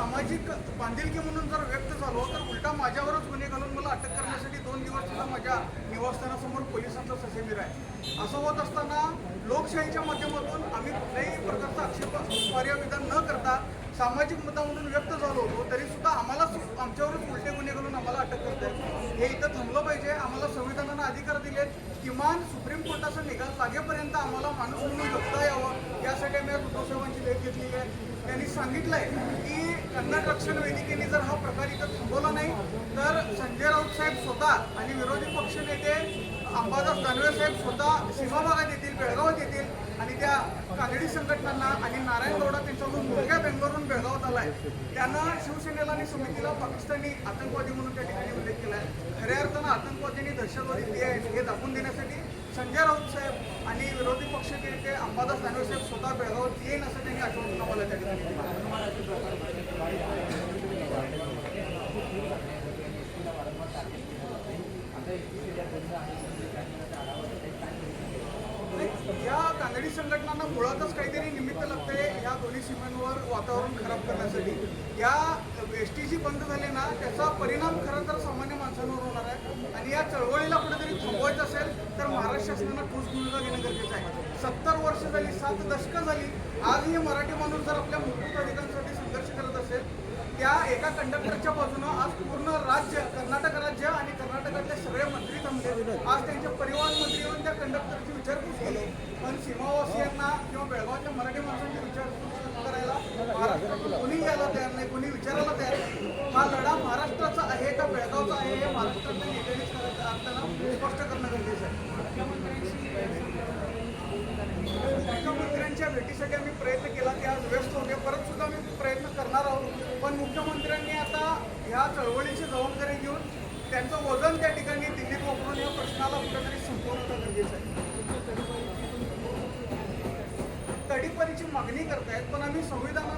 सामाजिक बांधिलकी म्हणून जर व्यक्त झालो तर उलटा माझ्यावरच गुन्हे घालून मला अटक करण्यासाठी दोन दिवस सुद्धा माझ्या निवासस्थानासमोर पोलिसांचा ससेमीर आहे. असं होत असताना लोकशाहीच्या माध्यमातून आम्ही कुठल्याही प्रकारचा आक्षेप विधान न करता सामाजिक मुद्दा म्हणून व्यक्त झालो होतो तरी सुद्धा आम्हाला आमच्यावरच उलटे गुन्हे घालून आम्हाला अटक करते हे इथं थांबलं पाहिजे. आम्हाला संविधानानं अधिकार दिलेत. किमान सुप्रीम कोर्टाचा निकाल लागेपर्यंत आम्हाला माणूस म्हणून जगता यावं यासाठी आम्ही आज उद्धव साहेबांची भेट घेतली आहे. त्यांनी सांगितलंय की रक्षण वेदिकेने जर हा प्रकार इथं थांबवला नाही तर संजय राऊत साहेब स्वतः आणि विरोधी पक्ष नेते अंबादास दानवे साहेब स्वतः सीमा भागात येतील बेळगावात येतील आणि त्या कानडी संघटनांना आणि नारायण गौडा त्यांच्याकडून मुलगा बेंगलोरून बेळगावात आलाय. त्यांना शिवसेनेला आणि समितीला पाकिस्तानी आतंकवादी म्हणून त्या ठिकाणी उल्लेख केलाय. खऱ्या अर्थानं आतंकवादी दहशतवादी ते आहेत हे दाखवून देण्यासाठी संजय राऊत साहेब आणि विरोधी पक्ष नेते अंबादास दानवे साहेब स्वतः बेळगावात येईन असं त्यांनी आश्वासन आम्हाला त्या ठिकाणी दिलं. या कानडी संघटनांना मुळातच काहीतरी निमित्त लागते या दोन्ही सीमांवर वातावरण खराब करण्यासाठी. या एस टी जी बंद झाली ना त्याचा परिणाम खरं तर सामान्य माणसांवर होणार आहे. आणि या चळवळीला कुठेतरी थांबवायचं असेल तर महाराष्ट्र शासनानं ठोस भूमिका घेणं गरजेचं आहे. सत्तर वर्ष झाली सात दशकं झाली आजही मराठी माणूस जर आपल्या मूलभूत अधिकारांसाठी संघर्ष करत असेल त्या एका कंडक्टरच्या बाजूनं आज पूर्ण राज्य कर्नाटक राज्य आणि कर्नाटकातले सगळे मंत्री थांबले आज त्यांच्या परिवहन मंत्री येऊन त्या कंडक्टरची विचारपूस केली. पण सीमावासियांना किंवा बेळगावच्या मराठी माणसांची विचारपूस करायला कोणी यायला तयार नाही कोणी विचारायला तयार नाही. हा लढा महाराष्ट्राचा आहे का बेळगावचा आहे हे महाराष्ट्रातल्या नेत्यांनीच करत असताना स्पष्ट करणं गरजेचं आहे. मुख्यमंत्र्यांच्या भेटीसाठी आम्ही प्रयत्न केला की आज व्यस्त होते. परत सुद्धा आम्ही प्रयत्न करणार आहोत. पण मुख्यमंत्र्यांनी आता ह्या चळवळीची जबाबदारी घेऊन त्यांचं वजन त्या ठिकाणी दिल्लीत वापरून या प्रश्नाला कुठेतरी संपवणं गरजेचं आहे तडीपारीची मागणी करतायत पण आम्ही संविधान